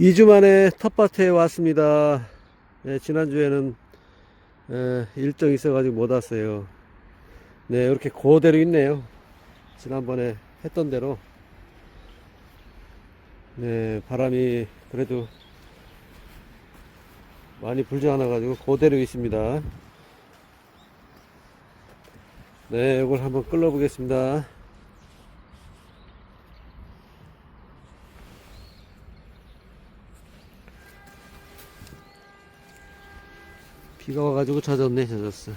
2주 만에 텃밭에 왔습니다. 네, 지난주에는 에, 일정 있어가지고 못 왔어요. 네, 이렇게 그대로 있네요. 지난번에 했던 대로. 네, 바람이 그래도 많이 불지 않아가지고 그대로 있습니다. 네, 이걸 한번 끌어보겠습니다. 비가 와가지고 젖었네, 젖었어.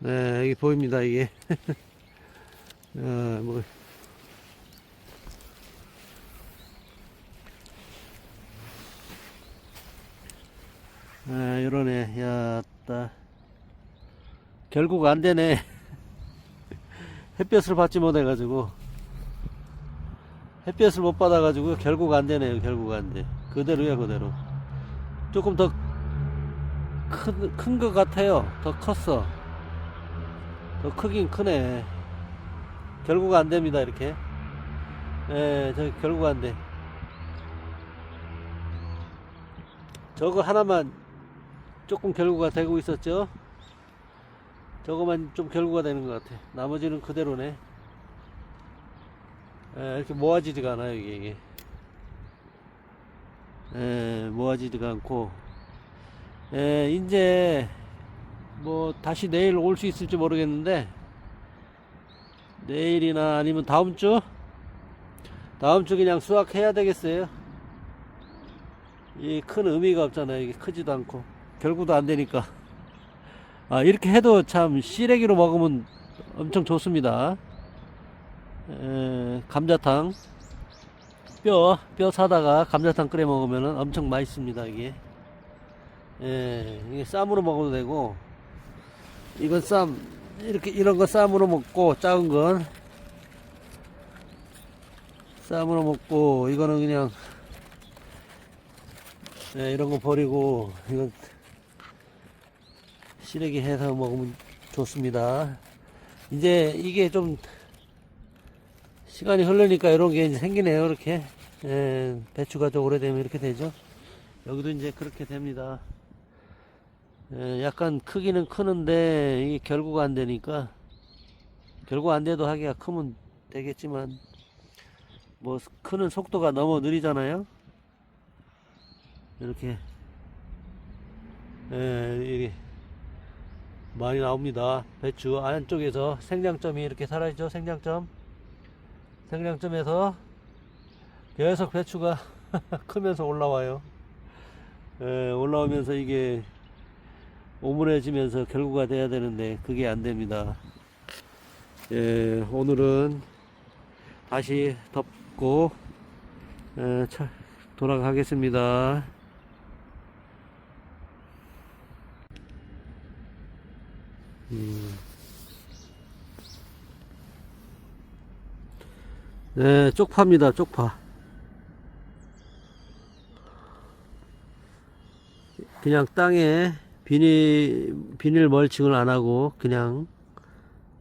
네, 여기 보입니다, 이게. 아, 뭐. 아, 이러네. 야, 따. 결국 안 되네. 햇볕을 받지 못해가지고. 햇볕을 못 받아가지고 결국 안 되네요. 결국 안 돼. 그대로야, 그대로. 조금 더 큰, 큰 것 같아요. 더 컸어. 더 크긴 크네. 결국 안 됩니다, 이렇게. 예, 저 결국 안 돼. 저거 하나만 조금 결구가 되고 있었죠? 저거만 좀 결구가 되는 것 같아. 나머지는 그대로네. 예, 이렇게 모아지지가 않아요, 이게. 이게. 예, 모아지지가 않고. 예, 이제 뭐 다시 내일 올 수 있을지 모르겠는데 내일이나 아니면 다음 주 다음 주 그냥 수확해야 되겠어요. 이 큰 의미가 없잖아요. 이게 크지도 않고 결국도 안 되니까. 아 이렇게 해도 참 시래기로 먹으면 엄청 좋습니다. 에, 감자탕 뼈 뼈 사다가 감자탕 끓여 먹으면 엄청 맛있습니다. 이게. 예, 이게 쌈으로 먹어도 되고 이건 쌈 이렇게 이런 거 쌈으로 먹고 작은 건 쌈으로 먹고 이거는 그냥 예, 이런 거 버리고 이건 시래기 해서 먹으면 좋습니다. 이제 이게 좀 시간이 흐르니까 이런 게 이제 생기네요. 이렇게 예, 배추가 좀 오래되면 이렇게 되죠. 여기도 이제 그렇게 됩니다. 예, 약간 크기는 크는데 이게 결국 안 되니까 결국 안 돼도 하기가 크면 되겠지만 뭐 크는 속도가 너무 느리잖아요. 이렇게 예, 이게 많이 나옵니다. 배추 안쪽에서 생장점이 이렇게 살아있죠. 생장점 생장점에서 계속 배추가 크면서 올라와요. 예, 올라오면서 이게 오므려지면서 결구가 돼야 되는데 그게 안 됩니다. 예, 오늘은 다시 덮고 에, 차, 돌아가겠습니다. 음. 네, 쪽파입니다. 쪽파. 그냥 땅에 비닐, 비닐 멀칭을 안 하고 그냥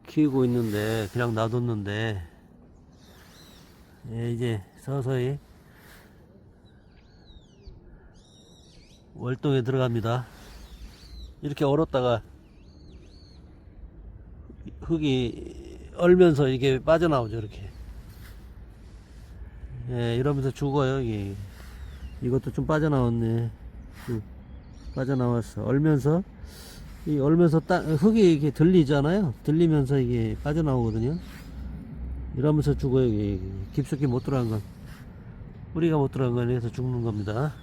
키우고 있는데, 그냥 놔뒀는데, 예, 이제 서서히 월동에 들어갑니다. 이렇게 얼었다가 흙이 얼면서 이게 빠져나오죠, 이렇게. 예, 이러면서 죽어요, 이게. 이것도 좀 빠져나왔네. 좀 빠져나왔어. 얼면서, 이 얼면서 땅, 흙이 이게 들리잖아요. 들리면서 이게 빠져나오거든요. 이러면서 죽어요, 이게. 깊숙이 못 들어간 건. 뿌리가 못 들어간 거에 의해서 죽는 겁니다.